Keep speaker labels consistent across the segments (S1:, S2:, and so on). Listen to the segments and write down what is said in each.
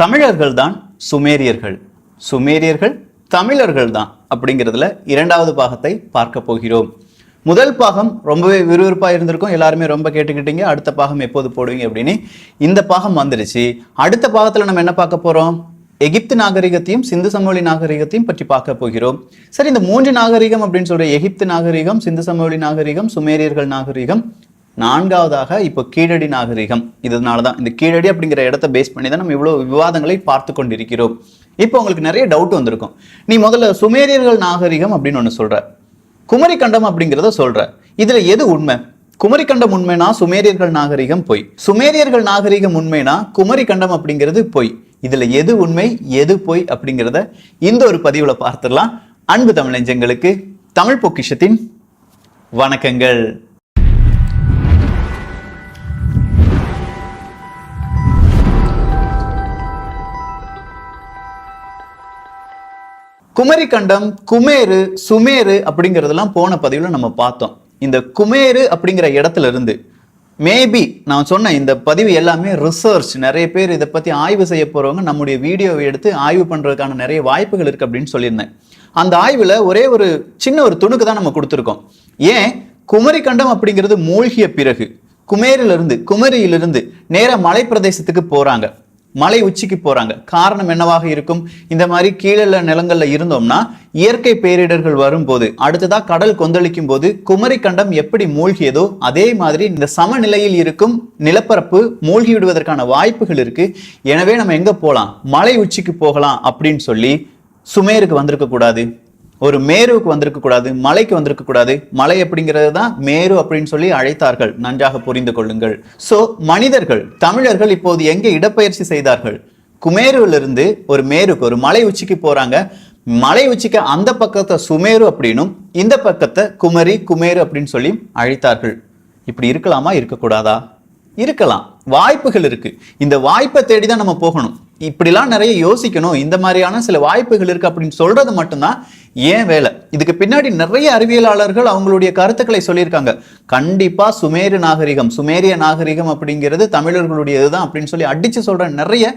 S1: தமிழர்கள் தான் சுமேரியர்கள். சுமேரியர்கள் தமிழர்கள் தான் அப்படிங்கிறதுல இரண்டாவது பாகத்தை பார்க்க போகிறோம். முதல் பாகம் ரொம்பவே விறுவிறுப்பாக இருந்திருக்கும். எல்லாருமே ரொம்ப கேட்டுக்கிட்டீங்க. அடுத்த பாகம் எப்போது போடுவீங்க அப்படின்னு இந்த பாகம் வந்துருச்சு. அடுத்த பாகத்தில் நம்ம என்ன பார்க்க போகிறோம் எகிப்து நாகரிகத்தையும் சிந்து சமவெளி நாகரிகத்தையும் பற்றி பார்க்க போகிறோம். சரி இந்த மூன்று நாகரிகம் அப்படின்னு சொல்கிற எகிப்து நாகரிகம் சிந்து சமவெளி நாகரிகம் சுமேரியர்கள் நாகரிகம் நான்காவதாக இப்போ கீழடி நாகரிகம். இதனால தான் இந்த கீழடி அப்படிங்கிற இடத்த பேஸ் பண்ணி தான் நம்ம இவ்வளோ விவாதங்களை பார்த்து கொண்டிருக்கிறோம். இப்போ உங்களுக்கு நிறைய டவுட் வந்திருக்கும். நீ முதல்ல சுமேரியர்கள் நாகரிகம் அப்படின்னு ஒன்று சொல்ற. குமரிக்கண்டம் அப்படிங்கிறத சொல்ற. இதுல எது உண்மை? குமரிக்கண்டம் உண்மைனா சுமேரியர்கள் நாகரிகம் பொய். சுமேரியர்கள் நாகரிகம் உண்மைனா குமரிக்கண்டம் அப்படிங்கிறது பொய். இதுல எது உண்மை? எது பொய் அப்படிங்கிறத இந்த ஒரு பதிவில் பார்த்துடலாம். அன்பு தமிழஞ்சங்களுக்கு தமிழ் பொக்கிஷத்தின் வணக்கங்கள். குமரிக்கண்டம் குமேரு சுமேரு அப்படிங்கிறதெல்லாம் போன பதிவில் நம்ம பார்த்தோம். இந்த குமேரு அப்படிங்கிற இடத்துல இருந்து மேபி நான் சொன்ன இந்த பதிவு எல்லாமே ரிசர்ச் நிறைய பேர் இதை பற்றி ஆய்வு செய்ய போகிறவங்க நம்முடைய வீடியோவை எடுத்து ஆய்வு பண்ணுறதுக்கான நிறைய வாய்ப்புகள் இருக்குது அப்படின்னு சொல்லியிருந்தேன். அந்த ஆய்வில் ஒரே ஒரு சின்ன ஒரு துணுக்கு தான் நம்ம கொடுத்துருக்கோம். ஏன்? குமரிக்கண்டம் அப்படிங்கிறது மூழ்கிய பிறகு குமேரிலிருந்து குமரியிலிருந்து நேராக மலைப்பிரதேசத்துக்கு போகிறாங்க மலை உச்சிக்கு போகிறாங்க காரணம் என்னவாக இருக்கும்? இந்த மாதிரி கீழே நிலங்களில் இருந்தோம்னா இயற்கை பேரிடர்கள் வரும்போது அடுத்ததாக கடல் கொந்தளிக்கும் போது குமரிக்கண்டம் எப்படி மூழ்கியதோ அதே மாதிரி இந்த சமநிலையில் இருக்கும் நிலப்பரப்பு மூழ்கி விடுவதற்கான வாய்ப்புகள் இருக்குது எனவே நம்ம எங்கே போகலாம் மலை உச்சிக்கு போகலாம் அப்படின்னு சொல்லி சுமேருக்கு வந்திருக்கக்கூடாது. ஒரு மேருவுக்கு வந்திருக்கக்கூடாது மலைக்கு வந்திருக்கக்கூடாது மலை அப்படிங்கிறது தான் மேரு அப்படின்னு சொல்லி அழைத்தார்கள். நன்றாக புரிந்து கொள்ளுங்கள். ஸோ மனிதர்கள் தமிழர்கள் இப்போது எங்கே இடப்பெயர்ச்சி செய்தார்கள்? குமேருவிலிருந்து ஒரு மேருக்கு ஒரு மலை உச்சிக்கு போகிறாங்க மலை உச்சிக்கு அந்த பக்கத்தை சுமேரு அப்படின்னும் இந்த பக்கத்தை குமரி குமேரு அப்படின்னு சொல்லி அழைத்தார்கள். இப்படி இருக்கலாமா இருக்கக்கூடாதா? இருக்கலாம். வாய்ப்புகள் இருக்குது இந்த வாய்ப்பை தேடி தான் நம்ம போகணும். இப்படிலாம் நிறைய யோசிக்கணும். இந்த மாதிரியான சில வாய்ப்புகள் இருக்குது அப்படின்னு சொல்கிறது மட்டும்தான் ஏன் வேலை? இதுக்கு பின்னாடி நிறைய அறிவியலாளர்கள் அவங்களுடைய கருத்துக்களை சொல்லியிருக்காங்க. கண்டிப்பாக சுமேரு நாகரிகம் சுமேரிய நாகரிகம் அப்படிங்கிறது தமிழர்களுடைய இதுதான் அப்படின்னு சொல்லி அடித்து சொல்கிற நிறைய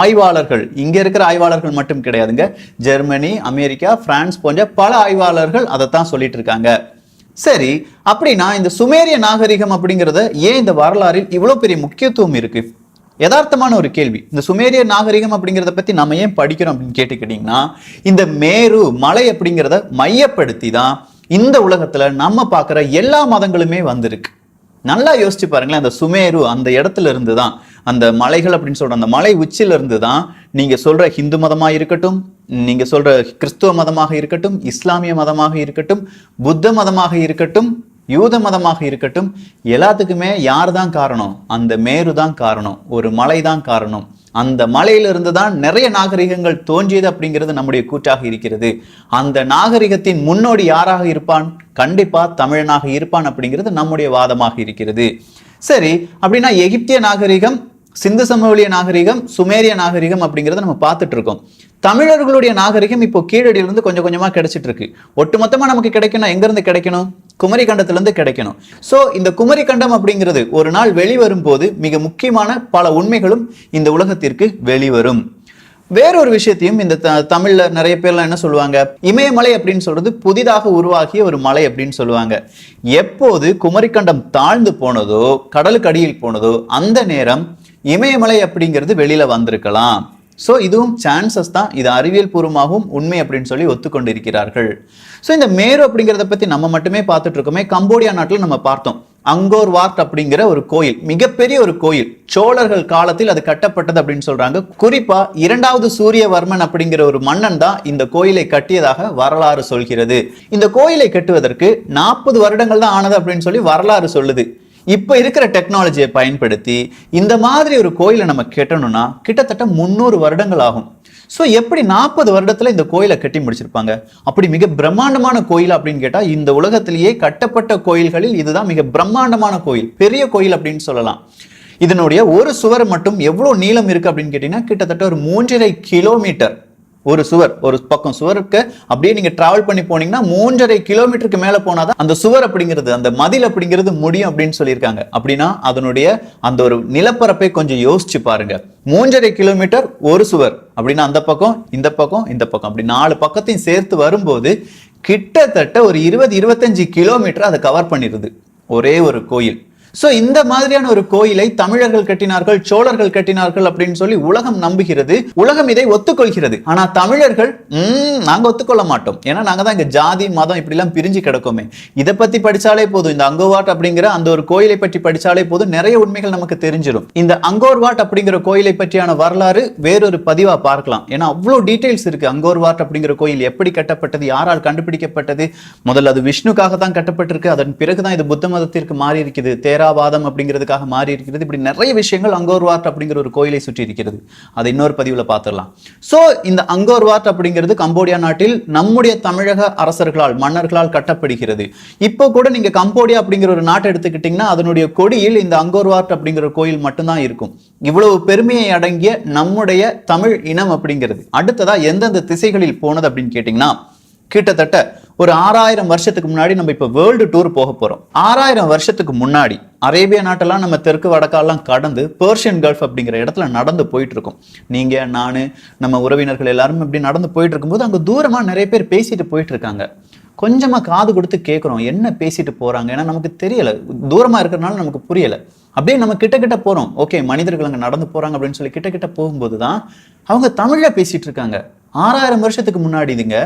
S1: ஆய்வாளர்கள். இங்கே இருக்கிற ஆய்வாளர்கள் மட்டும் கிடையாதுங்க. ஜெர்மனி அமெரிக்கா பிரான்ஸ் போன்ற பல ஆய்வாளர்கள் அதைத்தான் சொல்லிட்டு இருக்காங்க. சரி அப்படின்னா இந்த சுமேரிய நாகரிகம் அப்படிங்கிறத ஏன் இந்த வரலாறில் இவ்வளோ பெரிய முக்கியத்துவம் இருக்கு? யதார்த்தமான ஒரு கேள்வி. இந்த சுமேரிய நாகரிகம் அப்படிங்கிறத பத்தி நம்ம ஏன் படிக்கிறோம் அப்படின்னு கேட்டுக்கிட்டீங்கன்னா இந்த மேரு மலை அப்படிங்கிறத மையப்படுத்தி தான் இந்த உலகத்துல நம்ம பார்க்குற எல்லா மதங்களுமே வந்திருக்கு. நல்லா யோசிச்சு பாருங்களேன் அந்த சுமேரு அந்த இடத்துல இருந்து தான் அந்த மலைகள் அப்படின்னு சொல்ற அந்த மலை உச்சியிலிருந்து இருந்து தான் நீங்க சொல்ற ஹிந்து மதமா இருக்கட்டும் நீங்கள் சொல்கிற கிறிஸ்துவ மதமாக இருக்கட்டும் இஸ்லாமிய மதமாக இருக்கட்டும் புத்த மதமாக இருக்கட்டும் யூத மதமாக இருக்கட்டும் எல்லாத்துக்குமே யார் தான் காரணம்? அந்த மேரு தான் காரணம். ஒரு மலை தான் காரணம். அந்த மலையிலிருந்து தான் நிறைய நாகரிகங்கள் தோன்றியது அப்படிங்கிறது நம்முடைய கூற்றாக இருக்கிறது. அந்த நாகரிகத்தின் முன்னோடி யாராக இருப்பான்? கண்டிப்பாக தமிழனாக இருப்பான் அப்படிங்கிறது நம்முடைய வாதமாக இருக்கிறது. சரி அப்படின்னா எகிப்திய நாகரிகம் சிந்து சமவெளிய நாகரிகம் சுமேரிய நாகரிகம் அப்படிங்கிறத நம்ம பார்த்துட்டு இருக்கோம் தமிழர்களுடைய நாகரிகம் இப்போ கீழடியிலிருந்து கொஞ்சம் கொஞ்சமாக கிடைச்சிட்டு இருக்கு ஒட்டுமொத்தமாக நமக்கு கிடைக்கணும் எங்கேருந்து கிடைக்கணும்? குமரி கண்டத்திலிருந்து கிடைக்கணும். ஸோ இந்த குமரி கண்டம் அப்படிங்கிறது ஒரு நாள் வெளிவரும் போது மிக முக்கியமான பல உண்மைகளும் இந்த உலகத்திற்கு வெளிவரும். வேறொரு விஷயத்தையும் இந்த த- தமிழ்ல நிறைய பேர்லாம் என்ன சொல்லுவாங்க? இமயமலை அப்படின்னு சொல்றது புதிதாக உருவாகிய ஒரு மலை அப்படின்னு சொல்லுவாங்க. எப்போது குமரிக்கண்டம் தாழ்ந்து போனதோ கடலுக்கு அடியில் போனதோ அந்த நேரம் இமயமலை அப்படிங்கிறது வெளியில வந்திருக்கலாம். ஸோ இதுவும் சான்சஸ் தான். இது அறிவியல் பூர்வமாகவும் உண்மை அப்படின்னு சொல்லி ஒத்துக்கொண்டிருக்கிறார்கள். ஸோ இந்த மேரு அப்படிங்கிறத பற்றி நம்ம மட்டுமே பார்த்துட்டு இருக்கோமே. கம்போடியா நாட்டில் நம்ம பார்த்தோம். அங்கோர் வார்ட் அப்படிங்கிற ஒரு கோயில் மிகப்பெரிய ஒரு கோயில். சோழர்கள் காலத்தில் அது கட்டப்பட்டது அப்படின்னு சொல்றாங்க. குறிப்பா இரண்டாவது சூரியவர்மன் அப்படிங்கிற ஒரு மன்னன் தான் இந்த கோயிலை கட்டியதாக வரலாறு சொல்கிறது. இந்த கோயிலை கட்டுவதற்கு நாற்பது வருடங்கள் தான் ஆனது அப்படின்னு சொல்லி வரலாறு சொல்லுது. இப்போ இருக்கிற டெக்னாலஜியை பயன்படுத்தி இந்த மாதிரி ஒரு கோயிலை நம்ம கட்டணும்னா கிட்டத்தட்ட முந்நூறு வருடங்கள் ஆகும். ஸோ எப்படி நாற்பது வருடத்தில் இந்த கோயிலை கட்டி முடிச்சிருப்பாங்க? அப்படி மிக பிரம்மாண்டமான கோயில் அப்படின்னு கேட்டால் இந்த உலகத்திலேயே கட்டப்பட்ட கோயில்களில் இதுதான் மிக பிரம்மாண்டமான கோயில். பெரிய கோயில் அப்படின்னு சொல்லலாம். இதனுடைய ஒரு சுவர் மட்டும் எவ்வளோ நீளம் இருக்குது அப்படின்னு கேட்டிங்கன்னா கிட்டத்தட்ட ஒரு மூன்றரை கிலோமீட்டர். ஒரு சுவர் ஒரு பக்கம் சுவருக்கு. அப்படியே நீங்க டிராவல் பண்ணி போனீங்கன்னா மூன்றரை கிலோமீட்டருக்கு மேல போனாதான் அந்த சுவர் அப்படிங்கிறது அந்த மதில் அப்படிங்கிறது முடியும் அப்படின்னு சொல்லியிருக்காங்க. அப்படின்னா அதனுடைய அந்த ஒரு நிலப்பரப்பை கொஞ்சம் யோசிச்சு பாருங்க. மூன்றரை கிலோமீட்டர் ஒரு சுவர். அப்படின்னா அந்த பக்கம் இந்த பக்கம் இந்த பக்கம். அப்படி நாலு பக்கத்தையும் சேர்த்து வரும்போது கிட்டத்தட்ட ஒரு இருபது இருபத்தஞ்சு கிலோமீட்டர் அதை கவர் பண்ணிடுது. ஒரே ஒரு கோயில். சோ இந்த மாதிரியான ஒரு கோயிலை தமிழர்கள் கட்டினார்கள் சோழர்கள் கட்டினார்கள் அப்படின்னு சொல்லி உலகம் நம்புகிறது உலகம் இதை ஒத்துக்கொள்கிறது. ஆனா தமிழர்கள் "ம், நாங்க ஒத்துக்கொள்ள மாட்டோம். ஏன்னா நாங்க தான் இங்க ஜாதி மதம் இப்படிலாம் பிரிஞ்சு கிடக்குமே. இதை பத்தி படிச்சாலே போதும். இந்த அங்கோவாட் அப்படிங்கிற அந்த ஒரு கோயிலை பற்றி படிச்சாலே போதும். நிறைய உண்மைகள் நமக்கு தெரிஞ்சிடும் இந்த அங்கோர்வாட் அப்படிங்கிற கோயிலை பற்றியான வரலாறு வேறொரு பதிவா பார்க்கலாம். ஏன்னா அவ்வளோ டீடைல்ஸ் இருக்கு. அங்கோர்வாட் அப்படிங்கிற கோயில் எப்படி கட்டப்பட்டது யாரால் கண்டுபிடிக்கப்பட்டது? முதல்ல அது விஷ்ணுக்காக தான் கட்டப்பட்டிருக்கு. அதன் பிறகுதான் இது புத்த மதத்திற்கு மாறி இருக்குது தேரா தேராவாதம் அப்படிங்கிறதுக்காக மாறி இருக்கிறது. இப்படி நிறைய விஷயங்கள் அங்கோர்வாட் அப்படிங்கிற ஒரு கோயிலை சுற்றி இருக்கிறது. அதை இன்னொரு பதிவில் பார்த்துடலாம். ஸோ இந்த அங்கோர்வாட் அப்படிங்கிறது கம்போடியா நாட்டில் நம்முடைய தமிழக அரசர்களால் மன்னர்களால் கட்டப்படுகிறது. இப்போ கூட நீங்கள் கம்போடியா அப்படிங்கிற ஒரு நாட்டை எடுத்துக்கிட்டிங்கன்னா அதனுடைய கொடியில் இந்த அங்கோர்வாட் அப்படிங்கிற கோயில் மட்டும்தான் இருக்கும். இவ்வளவு பெருமையை அடங்கிய நம்முடைய தமிழ் இனம் அப்படிங்கிறது. அடுத்ததாக எந்தெந்த திசைகளில் போனது அப்படின்னு கேட்டிங்கன்னா கிட்டத்தட்ட ஒரு ஆறாயிரம் வருஷத்துக்கு முன்னாடி நம்ம இப்போ வேர்ல்டு டூர் போக போகிறோம் ஆறாயிரம் வருஷத்துக்கு முன்னாடி அரேபியா நாட்டெல்லாம் நம்ம தெற்கு வடக்காலாம் கடந்து பேர்ஷியன் கல்ஃப் அப்படிங்கிற இடத்துல நடந்து போயிட்டு இருக்கோம் நான் நம்ம உறவினர்கள் எல்லாரும் இப்படி நடந்து போயிட்டு இருக்கும்போது அங்கே தூரமாக நிறைய பேர் பேசிட்டு போயிட்டு இருக்காங்க காது கொடுத்து கேட்குறோம் என்ன பேசிட்டு போகிறாங்க ஏன்னா நமக்கு தெரியலை. தூரமாக இருக்கிறனால நமக்கு புரியலை. அப்படியே நம்ம கிட்ட கிட்ட போகிறோம் ஓகே மனிதர்கள் அங்கே நடந்து போகிறாங்க அப்படின்னு சொல்லி கிட்ட கிட்ட போகும்போது தான் அவங்க தமிழில் பேசிகிட்டு இருக்காங்க ஆறாயிரம் வருஷத்துக்கு முன்னாடி இதுங்க.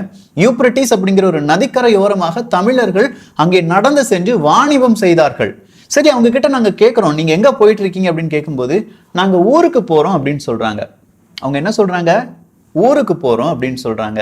S1: யூப்ரட்டிஸ் அப்படிங்கிற ஒரு நதிக்கரையோரமாக தமிழர்கள் அங்கே நடந்து சென்று வாணிபம் செய்தார்கள். சரி அவங்க கிட்ட நாங்கள் கேட்குறோம் நீங்கள் எங்கே போயிட்டு இருக்கீங்க அப்படின்னு கேட்கும்போது நாங்கள் ஊருக்கு போகிறோம் அப்படின்னு சொல்கிறாங்க அவங்க என்ன சொல்கிறாங்க ஊருக்கு போகிறோம் அப்படின்னு சொல்கிறாங்க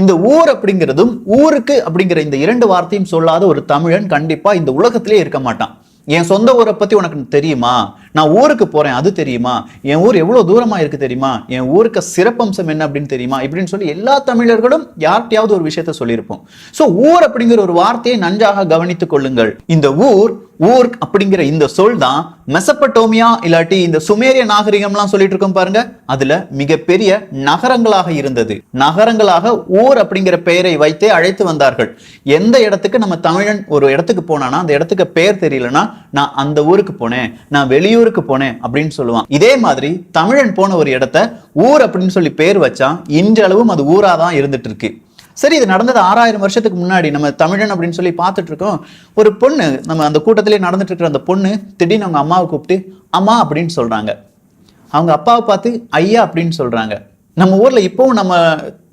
S1: இந்த ஊர் அப்படிங்கிறதும் ஊருக்கு அப்படிங்கிற இந்த இரண்டு வார்த்தையும் சொல்லாத ஒரு தமிழன் கண்டிப்பாக இந்த உலகத்திலே இருக்க மாட்டான். என் சொந்த ஊரை பற்றி உனக்கு தெரியுமா? நான் ஊருக்கு போறேன் அது தெரியுமா? என் ஊர் எவ்வளவு தூரமா இருக்கு தெரியுமா? என் ஊருக்கு சிறப்பம்சம் என்ன அப்படின்னு தெரியுமா? இப்படின்னு சொல்லி எல்லா தமிழர்களும் யார்கிட்டயாவது ஒரு விஷயத்த சொல்லியிருப்போம். சோ ஊர் அப்படிங்கிற ஒரு வார்த்தையை நன்றாக கவனித்துக் கொள்ளுங்கள். இந்த ஊர் ஊர் அப்படிங்கிற இந்த சொல் தான் மெசப்பட்டோமியா இல்லாட்டி இந்த சுமேரிய நாகரிகம்லாம் சொல்லிட்டு இருக்கோம் பாருங்க. அதுல மிகப்பெரிய நகரங்களாக இருந்தது. நகரங்களாக ஊர் அப்படிங்கிற பெயரை வைத்தே அழைத்து வந்தார்கள். எந்த இடத்துக்கு நம்ம தமிழன் ஒரு இடத்துக்கு போனானா அந்த இடத்துக்கு பெயர் தெரியலனா நான் அந்த ஊருக்கு போனேன். நான் வெளியூர் வெளியூருக்கு போனேன் அப்படின்னு சொல்லுவான். இதே மாதிரி தமிழன் போன ஒரு இடத்த ஊர் அப்படின்னு சொல்லி பேர் வச்சா இன்றளவும் அது ஊரா தான் இருந்துட்டு இருக்கு சரி இது நடந்தது ஆறாயிரம் வருஷத்துக்கு முன்னாடி. நம்ம தமிழன் அப்படின்னு சொல்லி பார்த்துட்டு இருக்கோம் ஒரு பொண்ணு நம்ம அந்த கூட்டத்திலே நடந்துட்டு இருக்கிற அந்த பொண்ணு திடீர்னு அவங்க அம்மாவை கூப்பிட்டு அம்மா அப்படின்னு சொல்றாங்க. அவங்க அப்பாவை பார்த்து ஐயா அப்படின்னு சொல்றாங்க. நம்ம ஊர்ல இப்பவும் நம்ம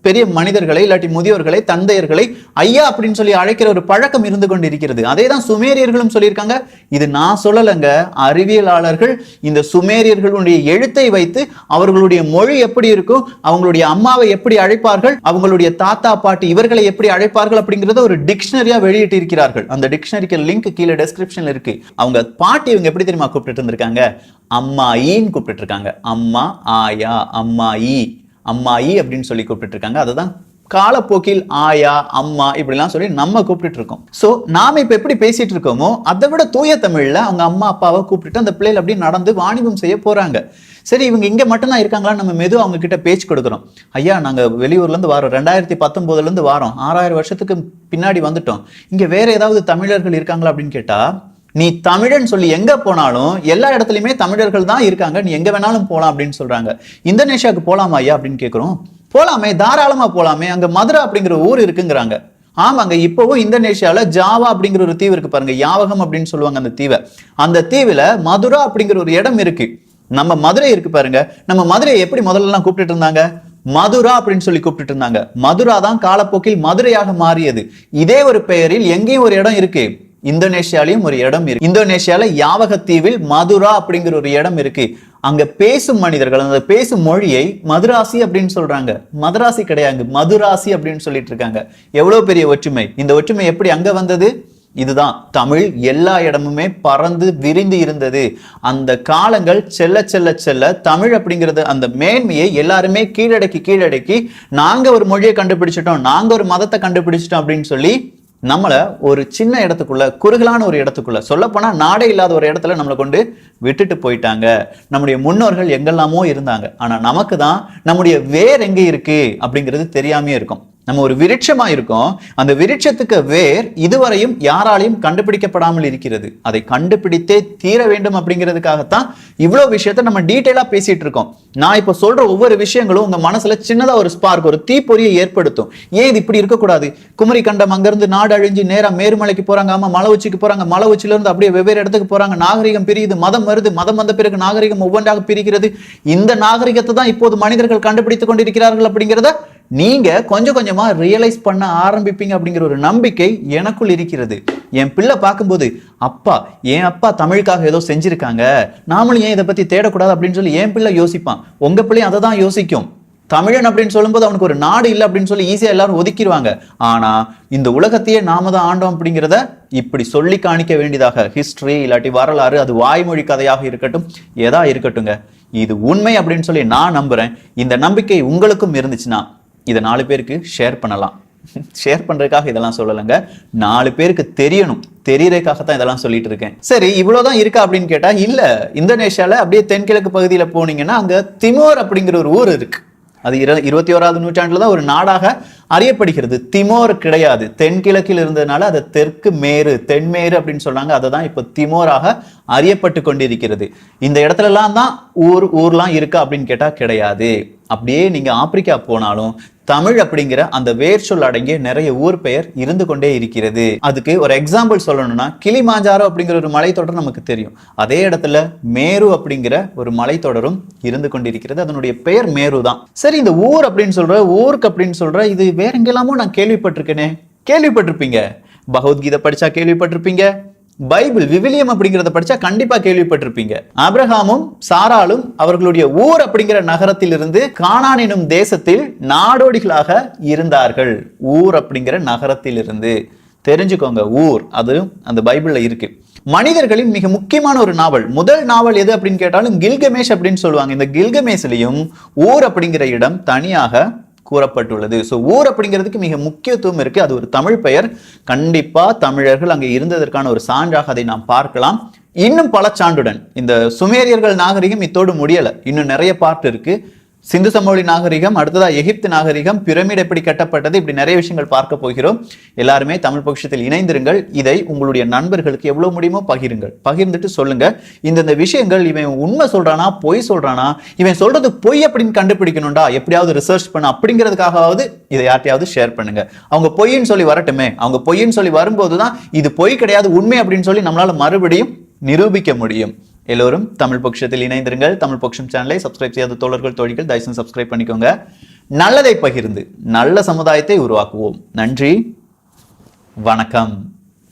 S1: பெரிய மனிதர்களை இல்லாட்டி முதியோர்களை தந்தையர்களை ஐயா அப்படின்னு சொல்லி அழைக்கிற ஒரு பழக்கம் இருந்து கொண்டு இருக்கிறது அதே தான் சுமேரியர்களும் சொல்லியிருக்காங்க. இது நான் சொல்லலைங்க. அறிவியலாளர்கள் இந்த சுமேரியர்களுடைய எழுத்தை வைத்து அவர்களுடைய மொழி எப்படி இருக்கும் அவங்களுடைய அம்மாவை எப்படி அழைப்பார்கள் அவங்களுடைய தாத்தா பாட்டி இவர்களை எப்படி அழைப்பார்கள் அப்படிங்கிறத ஒரு டிக்ஷனரியா வெளியிட்டு இருக்கிறார்கள் அந்த டிக்ஷனரிக்கு லிங்க் கீழே டெஸ்கிரிப்ஷன்ல இருக்கு. அவங்க பாட்டி இவங்க எப்படி தெரியுமா கூப்பிட்டு இருந்திருக்காங்க? அம்மாயின்னு கூப்பிட்டு இருக்காங்க. அம்மா ஆயா அம்மாயி. அம்மாயி அப்படின்னு சொல்லி கூப்பிட்டுருக்காங்க அதை அதுதான் காலப்போக்கில் ஆயா அம்மா இப்படிலாம் சொல்லி நம்ம கூப்பிட்டு இருக்கோம் ஸோ நாம இப்போ எப்படி பேசிட்டு இருக்கோமோ அதை விட தூய தமிழில் அவங்க அம்மா அப்பாவை கூப்பிட்டுட்டு அந்த பிள்ளைகள் அப்படியே நடந்து வாணிபம் செய்ய போகிறாங்க சரி இவங்க இங்கே மட்டும்தான் இருக்காங்களா நம்ம மெது அவங்க கிட்ட பேச்சு கொடுக்குறோம். ஐயா நாங்கள் வெளியூர்லேருந்து வரோம். ரெண்டாயிரத்தி பத்தொம்போதுலேருந்து வரோம். வாரோம் ஆறாயிரம் வருஷத்துக்கு பின்னாடி வந்துட்டோம். இங்கே வேற ஏதாவது தமிழர்கள் இருக்காங்களா அப்படின்னு கேட்டால் நீ தமிழன் சொல்லி எங்க போனாலும் எல்லா இடத்துலையுமே தமிழர்கள் தான் இருக்காங்க. நீ எங்க வேணாலும் போகலாம் அப்படின்னு சொல்றாங்க. இந்தோனேஷியாவுக்கு போலாமா ஐயா அப்படின்னு கேட்குறோம் போலாமே தாராளமா போலாமே. அங்க மதுரை அப்படிங்கிற ஊர் இருக்குங்கிறாங்க. ஆமாங்க இப்போவும் இந்தோனேஷியால ஜாவா அப்படிங்கிற ஒரு தீவு இருக்கு பாருங்க. யாவகம் அப்படின்னு சொல்லுவாங்க அந்த தீவை. அந்த தீவுல மதுரா அப்படிங்கிற ஒரு இடம் இருக்கு. நம்ம மதுரை இருக்கு பாருங்க. நம்ம மதுரையை எப்படி முதல்ல எல்லாம் கூப்பிட்டுட்டு இருந்தாங்க? மதுரா அப்படின்னு சொல்லி கூப்பிட்டுட்டு இருந்தாங்க. மதுரா தான் காலப்போக்கில் மதுரையாக மாறியது. இதே ஒரு பெயரில் எங்கேயும் ஒரு இடம் இருக்கு. இந்தோனேஷியாலையும் ஒரு இடம் இருக்கு. இந்தோனேஷியால யாவகத்தீவில் மதுரா அப்படிங்கிற ஒரு இடம் இருக்கு. அங்க பேசும் மனிதர்கள் அந்த பேசும் மொழியை மதுராசி அப்படின்னு சொல்றாங்க. மதுராசி கிடையாது மதுராசி அப்படின்னு சொல்லிட்டு இருக்காங்க. எவ்வளவு பெரிய ஒற்றுமை? இந்த ஒற்றுமை எப்படி அங்க வந்தது? இதுதான். தமிழ் எல்லா இடமுமே பறந்து விரிந்து இருந்தது. அந்த காலங்கள் செல்ல செல்ல செல்ல தமிழ் அப்படிங்கிறது அந்த மேன்மையை எல்லாருமே கீழடக்கி கீழடக்கி நாங்க ஒரு மொழியை கண்டுபிடிச்சிட்டோம் நாங்க ஒரு மதத்தை கண்டுபிடிச்சிட்டோம் அப்படின்னு சொல்லி நம்மளை ஒரு சின்ன இடத்துக்குள்ள குறுகலான ஒரு இடத்துக்குள்ள சொல்லப்போனால் நாடே இல்லாத ஒரு இடத்துல நம்மளை கொண்டு விட்டுட்டு போயிட்டாங்க. நம்முடைய முன்னோர்கள் எங்கெல்லாமோ இருந்தாங்க. ஆனால் நமக்கு தான் நம்முடைய வேர் எங்கே இருக்குது அப்படிங்கிறது தெரியாமே இருக்கும். நம்ம ஒரு விருட்சமா இருக்கோம். அந்த விருட்சத்துக்கு வேர் இதுவரையும் யாராலையும் கண்டுபிடிக்கப்படாமல் இருக்கிறது. அதை கண்டுபிடித்தே தீர வேண்டும் அப்படிங்கிறதுக்காகத்தான் இவ்வளவு விஷயத்த நம்ம டீட்டெயிலா பேசிட்டு இருக்கோம். நான் இப்ப சொல்ற ஒவ்வொரு விஷயங்களும் உங்க மனசுல சின்னதா ஒரு ஸ்பார்க் ஒரு தீப்பொறியை ஏற்படுத்தும். ஏன் இது இப்படி இருக்கக்கூடாது? குமரி கண்டம் அங்கிருந்து நாடு அழிஞ்சு நேராக மேருமலைக்கு போறாங்க. ஆமா மலை உச்சிக்கு போறாங்க. மலை உச்சில இருந்து அப்படியே வெவ்வேறு இடத்துக்கு போறாங்க. நாகரிகம் பிரியுது மதம் வருது மதம் வந்த பிறகு நாகரிகம் ஒவ்வொன்றாக பிரிக்கிறது இந்த நாகரிகத்தை தான் இப்போது மனிதர்கள் கண்டுபிடித்துக் கொண்டிருக்கிறார்கள் அப்படிங்கிறத நீங்கள் கொஞ்சம் கொஞ்சமாக ரியலைஸ் பண்ண ஆரம்பிப்பீங்க அப்படிங்கிற ஒரு நம்பிக்கை எனக்குள் இருக்கிறது. என் பிள்ளை பார்க்கும்போது அப்பா என் அப்பா தமிழுக்காக ஏதோ செஞ்சுருக்காங்க. நாமளும் ஏன் இதை பற்றி தேடக்கூடாது? அப்படின்னு சொல்லி என் பிள்ளை யோசிப்பான். உங்கள் பிள்ளையும் அதை தான் யோசிக்கும். தமிழன் அப்படின்னு சொல்லும்போது அவனுக்கு ஒரு நாடு இல்லை அப்படின்னு சொல்லி ஈஸியாக எல்லாரும் ஒதுக்கிடுவாங்க. ஆனால் இந்த உலகத்தையே நாம தான் ஆண்டோம் அப்படிங்கிறத இப்படி சொல்லி காணிக்க வேண்டியதாக ஹிஸ்ட்ரி இல்லாட்டி வரலாறு அது வாய்மொழி கதையாக இருக்கட்டும் எதா இருக்கட்டுங்க இது உண்மை அப்படின்னு சொல்லி நான் நம்புகிறேன் இந்த நம்பிக்கை உங்களுக்கும் இருந்துச்சுன்னா இதை நாலு பேருக்கு ஷேர் பண்ணலாம். ஷேர் பண்றதுக்காக இதெல்லாம் சொல்லலைங்க. நாலு பேருக்கு தெரியணும். தெரியறதுக்காக தான் இதெல்லாம் சொல்லிட்டு இருக்கேன். சரி இவ்வளவுதான் இருக்கா அப்படின்னு கேட்டா இல்ல. இந்தோனேஷியால அப்படியே தென்கிழக்கு பகுதியில போனீங்கன்னா அங்க திமோர் அப்படிங்கிற ஒரு ஊர் இருக்கு. அது இரு இருபத்தி ஓராவது நூற்றாண்டில் தான் ஒரு நாடாக அறியப்படுகிறது. திமோர் கிடையாது. தென்கிழக்கில் இருந்ததுனால அதை தெற்கு மேரு தென்மேரு அப்படின்னு சொன்னாங்க. அதை தான் இப்போ திமோராக அறியப்பட்டு கொண்டிருக்கிறது. இந்த இடத்துல எல்லாம் தான் ஊர் ஊர்லாம் இருக்கா அப்படின்னு கேட்டா கிடையாது. அப்படியே நீங்கள் ஆப்பிரிக்கா போனாலும் தமிழ் அப்படிங்கிற அந்த வேர் சொல் அடங்கிய நிறைய ஊர் பெயர் இருந்து கொண்டே இருக்கிறது. அதுக்கு ஒரு எக்ஸாம்பிள் சொல்லணும்னா கிளிமாஞ்சாரோ அப்படிங்கிற ஒரு மலைத்தொடர் நமக்கு தெரியும். அதே இடத்துல மேரு அப்படிங்கிற ஒரு மலைத்தொடரும் இருந்து கொண்டிருக்கிறது. அதனுடைய பெயர் மேரு தான். சரி இந்த ஊர் அப்படின்னு சொல்ற ஊருக்கு அப்படின்னு சொல்ற இது வேற எங்கெல்லாமோ நான் கேள்விப்பட்டிருக்கேனே. கேள்விப்பட்டிருப்பீங்க. பகவத்கீதை படிச்சா கேள்விப்பட்டிருப்பீங்க. பைபிள் விவிலியம் அப்படிங்கிறத படிச்சா கண்டிப்பா கேள்விப்பட்டிருப்பீங்க. அப்ரஹாமும் சாராலும் அவர்களுடைய ஊர் அப்படிங்கிற நகரத்திலிருந்து கானான் எனும் தேசத்தில் நாடோடிகளாக இருந்தார்கள். ஊர் அப்படிங்கிற நகரத்திலிருந்து. தெரிஞ்சுக்கோங்க ஊர். அது அந்த பைபிள்ல இருக்கு. மனிதர்களின் மிக முக்கியமான ஒரு நாவல். முதல் நாவல் எது அப்படின்னு கேட்டாலும் கில்கமேஷ் அப்படின்னு சொல்லுவாங்க. இந்த கில்கமேஷ்லயும் ஊர் அப்படிங்கிற இடம் தனியாக கூறப்பட்டுள்ளது. ஸோ ஊர் அப்படிங்கிறதுக்கு மிக முக்கியத்துவம் இருக்கு. அது ஒரு தமிழ் பெயர். கண்டிப்பா தமிழர்கள் அங்கே இருந்ததற்கான ஒரு சான்றாக அதை நாம் பார்க்கலாம். இன்னும் பல சான்றுடன். இந்த சுமேரியர்கள் நாகரிகம் இத்தோடு முடியல. இன்னும் நிறைய பார்ட் இருக்கு. சிந்து சமவெளி நாகரிகம் அடுத்ததா எகிப்து நாகரிகம் பிரமிட் எப்படி கட்டப்பட்டது இப்படி நிறைய விஷயங்கள் பார்க்க போகிறோம். எல்லாருமே தமிழ் பட்சத்தில் இணைந்திருங்கள். இதை உங்களுடைய நண்பர்களுக்கு எவ்வளவு முடியுமோ பகிருங்கள். பகிர்ந்துட்டு சொல்லுங்க. இந்தந்த விஷயங்கள் இவன் உண்மை சொல்றானா பொய் சொல்றானா இவன் சொல்றது பொய் அப்படின்னு கண்டுபிடிக்கணும்டா எப்படியாவது ரிசர்ச் பண்ண அப்படிங்கிறதுக்காகவாவது இதை யார்ட்டையாவது ஷேர் பண்ணுங்க. அவங்க பொய்ன்னு சொல்லி வரட்டுமே. அவங்க பொய்ன்னு சொல்லி வரும்போது தான் இது பொய் கிடையாது உண்மை அப்படின்னு சொல்லி நம்மளால மறுபடியும் நிரூபிக்க முடியும். எல்லோரும் தமிழ் பட்சத்தில் இணைந்திருங்கள். தமிழ் பட்சம் சேனலை சப்ஸ்கிரைப் செய்யாத தோழர்கள் தோழிகள் தயவுசெய்து சப்ஸ்கிரைப் பண்ணிக்கோங்க. நல்லதை பகிர்ந்து நல்ல சமுதாயத்தை உருவாக்குவோம். நன்றி. வணக்கம்.